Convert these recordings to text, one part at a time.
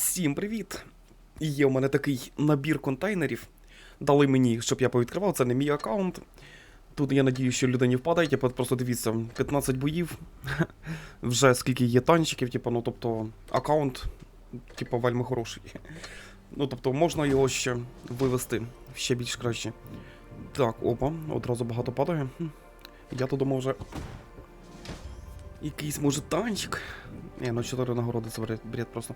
Всім привіт! Є у мене такий набір контейнерів. Дали мені, щоб я повідкривав, це не мій аккаунт. Тут я надію, що людині впадає, типу, просто дивіться, 15 боїв. Вже скільки є танчиків, типу, ну тобто аккаунт, типу, вельми хороший. Ну, тобто, можна його ще вивести ще більш краще. Так, опа, одразу багато падає. Я то думав вже. Якийсь може танчик. Ні, ну 4 нагороди це бред просто.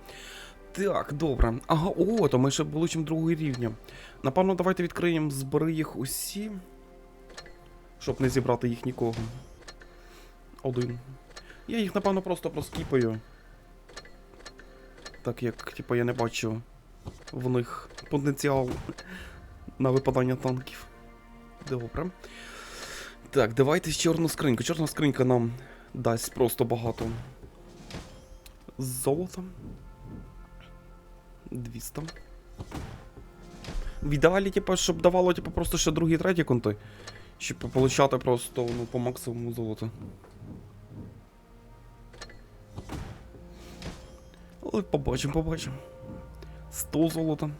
Так, добре. Ага, о, то ми ще получимо другий рівня. Напевно, давайте відкриємо збери їх усі. Щоб не зібрати їх нікого. Один. Я їх, напевно, просто проскіпаю. Так як, типу, я не бачу в них потенціал на випадання танків. Добре. Так, давайте з чорну скриньку. Чорна скринька нам дасть просто багато золота. 200. В ідеалі, типу, щоб давало, типу, просто ще другі, треті конти. Щоб получати просто ну, по максимуму золота. Але побачимо, побачимо. 100 золота.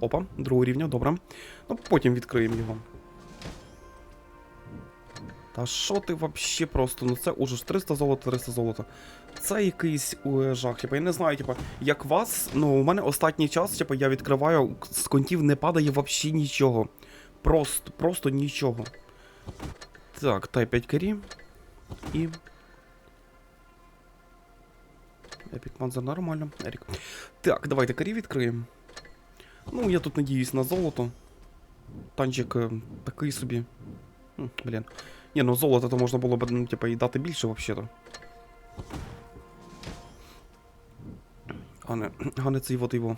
Опа, другого рівня, добре. Ну, потім відкриємо його. Та що ти вообще просто? Ну це уже ж 300 золота, 300 золота. Це якийсь е, жах. Типа, я не знаю, типа, як вас, ну у мене останній час, типа, я відкриваю, з контів не падає вообще нічого. Просто, просто нічого. Так, тай 5 карі. І. Епік Манзер нормально. Ерік. Так, давайте карі відкриємо. Ну, я тут надіюсь на золото. Танчик е, такий собі. Блін. Ні, ну золото то можна було б, ну, типа, і дати більше взагалі-то. А не, а не цей вот його.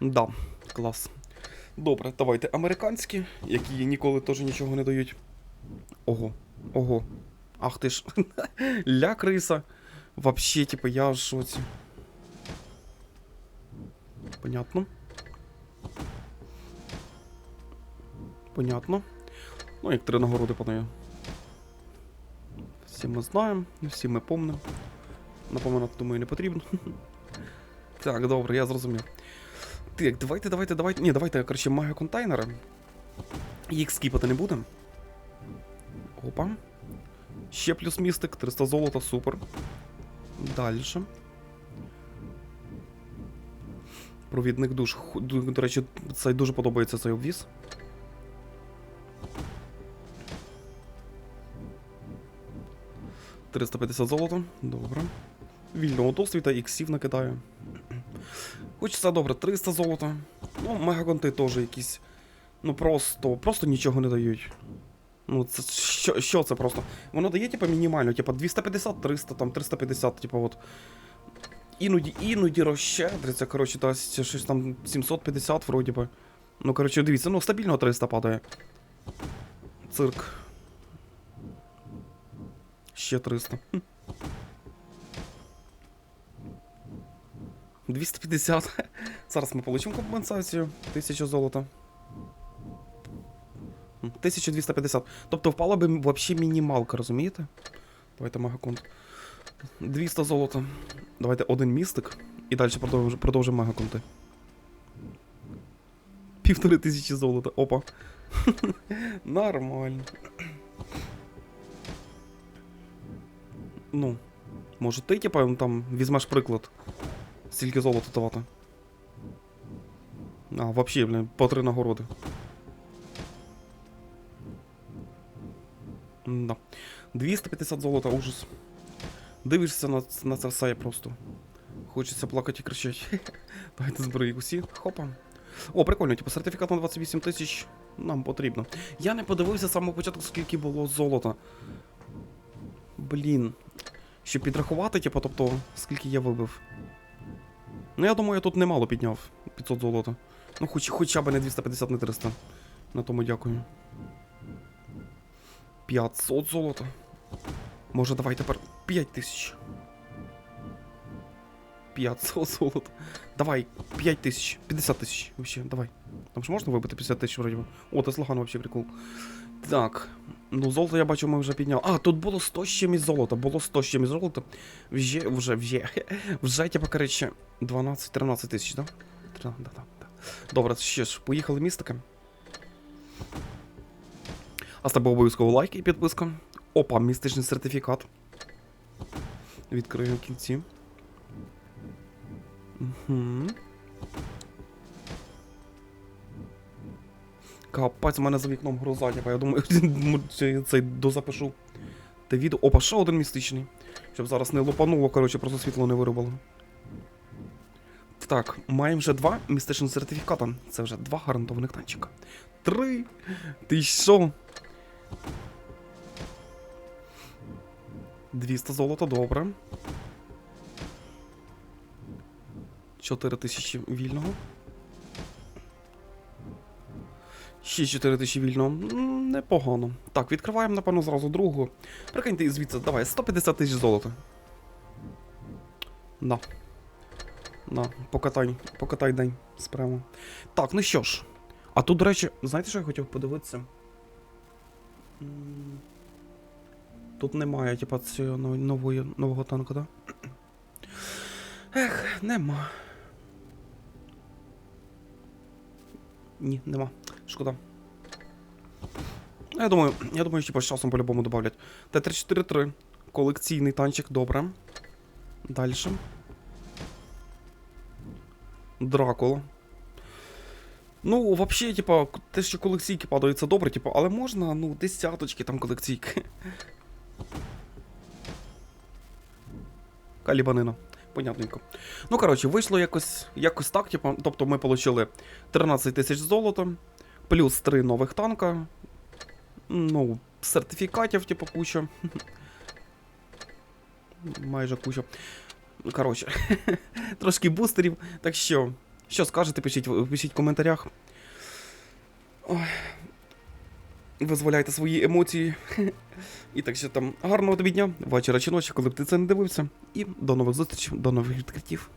Да, клас. Добре, давайте американські, які ніколи теж нічого не дають. Ого, ого. Ах ти ж. Ля криса. Вообще, типа, я в шоці. Понятно. Понятно. Ну, як три нагороди подаю. Всі ми знаємо, всі ми помнимо. Напоминати, думаю, не потрібно. Так, добре, я зрозумів. Так, давайте, давайте, давайте. Ні, давайте, коротше, мага контейнери. Їх скіпати не будемо. Опа. Ще плюс містик, 300 золота, супер. Дальше. Провідник душ. До, речі, цей дуже подобається цей обвіз. – 350 золота. Добре. Вільного досвіта, іксів накидаю. Хочеться добре, 300 золота. Ну, мегаконти теж якісь. Ну просто, просто нічого не дають. Ну, це що, що це просто? Воно дає, типа, мінімально, типа 250, 300, там 350, типа от. Іноді, іноді розщедриться, коротше, дасть щось там 750 вроді би. Ну, коротше, дивіться, ну стабільно 300 падає. Цирк. Ще 300. 250. Зараз ми получимо компенсацію. 1000 золота. 1250. Тобто впала би взагалі мінімалка, розумієте? Давайте мегаконт. 200 золота. Давайте один містик. І далі продовжимо продовжимо мегаконти. Півтори тисячі золота. Опа. Нормально. Ну, може ти, типа, там візьмеш приклад. Стільки золота давати. А, вообще, блін, по три нагороди. Да. 250 золота, ужас. Дивишся на, на це все просто. Хочеться плакати і кричати. Давайте збери їх усі. Хопа. О, прикольно, типу, сертифікат на 28 тисяч нам потрібно. Я не подивився з самого початку, скільки було золота. Блін. Щоб підрахувати, типу, тобто, скільки я вибив. Ну, я думаю, я тут немало підняв 500 золота. Ну, хоч, хоча б не 250, не 300. На тому дякую. 500 золота. Може, давай тепер 5 тисяч. 500 золота. Давай, 5 тисяч. 50 тисяч. Вообще, давай. Там ж можна вибити 50 тисяч вроді. О, Теслоган вообще прикол. Так. Ну, золото я бачу, ми вже підняли. А, тут було 100 з чимось золота. Було 100 з чимось золота. Вже, вже, вже. Вже, типа, коротше, 12-13 тисяч, да? Да, да, да. Добре, ще ж, поїхали містики. А з тебе обов'язково лайк і підписка. Опа, містичний сертифікат. Відкрию кінці. Угу. Капець, у мене за вікном гроза, я думаю, чи цей дозапишу. Те відео. Опа, ще один містичний. Щоб зараз не лопануло, коротше, просто світло не вирубало. Так, маємо вже два містичних сертифіката. Це вже два гарантованих танчика. Три! Ти що? 200 золота, добре. 4 тисячі вільного. Ще 4 тисячі вільного. Непогано. Так, відкриваємо, напевно, зразу другу. Прикиньте звідси, давай, 150 тисяч золота. На. На, покатай, покатай день справа. Так, ну що ж. А тут, до речі, знаєте, що я хотів подивитися? Тут немає, типа, цього нової, нового танку, да? Ех, нема. Ні, нема. Шкода. Ну, Я думаю, я думаю, що з часом по-любому добавлять. Т-343. Колекційний танчик, добре. Дальше. Дракула. Ну, взагалі, типа, те, що колекційки падають, це добре, типа, але можна, ну, десяточки там колекційки. Калібанина. Понятненько. Ну, коротше, вийшло якось, якось так, типа, тобто ми отримали 13 тисяч золота, плюс 3 нових танка. Ну, сертифікатів, типу, куча. Майже куча. Коротше, трошки бустерів. Так що, що скажете, пишіть, пишіть в коментарях. Ой. Визволяйте свої емоції. І так що там гарного тобі дня, вечора чи ночі, коли б ти це не дивився. І до нових зустрічей, до нових відкриттів.